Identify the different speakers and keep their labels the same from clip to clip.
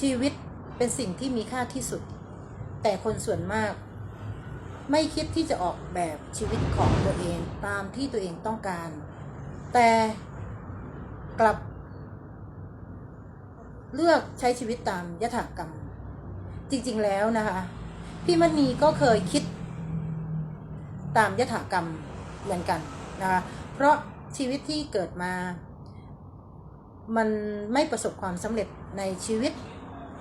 Speaker 1: ชีวิตเป็นสิ่งที่มีค่าที่สุด แต่คนส่วนมาก ไม่คิดที่จะออกแบบชีวิตของตัวเองตามที่ตัวเองต้องการ แต่กลับ เลือกใช้ชีวิตตามยถากรรม จริงๆแล้วนะคะ พี่มณีก็เคยคิด ตามยถากรรมเหมือนกันนะคะเพราะชีวิตที่เกิดมา มันไม่ประสบความสำเร็จในชีวิต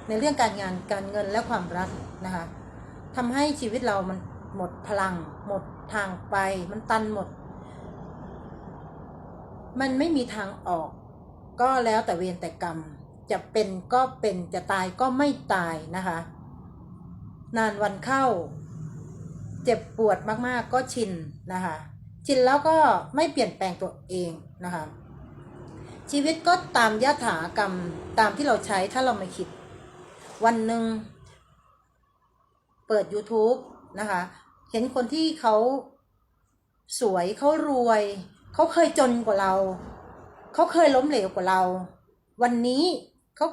Speaker 1: ในเรื่องการงานการเงินและความรักนะคะทำให้ชีวิตเรามันหมดพลัง หมดทางไป มันตันหมด มันไม่มีทางออก ก็แล้วแต่เวรแต่กรรม จะเป็นก็เป็นจะตายก็ไม่ตายนะคะ นานวันเข้า เจ็บปวดมากๆก็ชินนะคะ ชินแล้วก็ไม่เปลี่ยนแปลงตัวเองนะคะชีวิตก็ตามยถากรรมตามที่เราใช้ถ้าเราไม่คิด วันหนึ่งเปิด YouTube นะคะ เห็นคนที่เขาสวยเขารวย เขาเคยจนกว่าเรา เขาเคยล้มเหลวกว่าเรา วันนี้เขา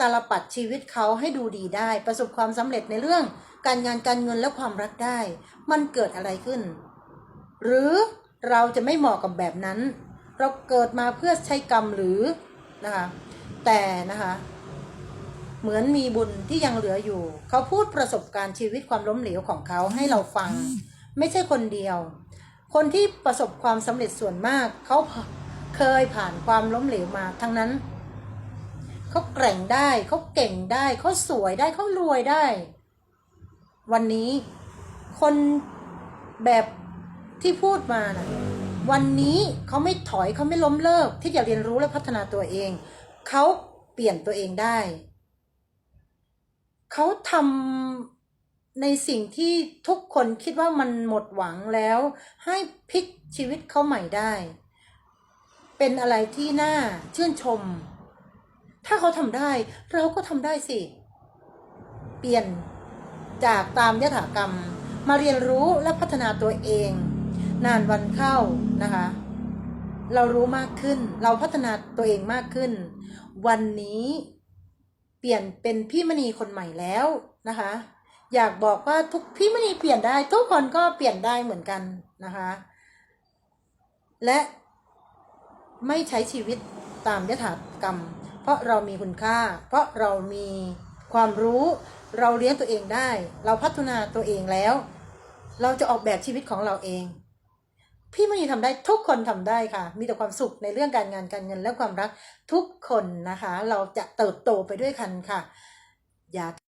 Speaker 1: ตาลปัดชีวิตเขาให้ดูดีได้ ประสบความสำเร็จในเรื่องการงานการเงินและความรักได้ มันเกิดอะไรขึ้น หรือเราจะไม่เหมาะกับแบบนั้น เราเกิดมาเพื่อใช้กรรมหรือนะคะแต่นะคะ เหมือนมีบุญที่ยังเหลืออยู่ เขาพูดประสบการณ์ชีวิตความล้มเหลวของเขาให้เราฟัง ไม่ใช่คนเดียว คนที่ประสบความสำเร็จส่วนมาก เขาเคยผ่านความล้มเหลวมาทั้งนั้น เขาแกร่งได้เขาเก่งได้เขาสวยได้เขารวยได้ วันนี้คนแบบที่พูดมานะวันนี้เขาไม่ถอยเขาไม่ล้มเลิกที่จะเรียนรู้และพัฒนาตัวเอง เขาเปลี่ยนตัวเองได้ เขาทำในสิ่งที่ทุกคนคิดว่ามันหมดหวังแล้ว ให้พลิกชีวิตเขาใหม่ได้ เป็นอะไรที่น่าชื่นชม ถ้าเขาทำได้ เราก็ทำได้สิ เปลี่ยนจากตามยถากรรม มาเรียนรู้และพัฒนาตัวเอง นานวันเข้านะคะ เรารู้มากขึ้น เราพัฒนาตัวเองมากขึ้น วันนี้ ปลี่ยนเป็นพี่มณีคนใหม่แล้วนะคะ อยากบอกว่าทุกพี่มณีเปลี่ยนได้ทุกคนก็เปลี่ยนได้เหมือนกันนะคะ และไม่ใช้ชีวิตตามยถากรรม เพราะเรามีคุณค่า เพราะเรามีความรู้เราเลี้ยงตัวเองได้ เราพัฒนาตัวเองแล้ว เราจะออกแบบชีวิตของเราเอง พี่มณีทำได้ทุกคนทำได้ค่ะ มีแต่ความสุขในเรื่องการงานการเงินและความรักทุกคนนะคะ เราจะเติบโตไปด้วยกันค่ะ อย่า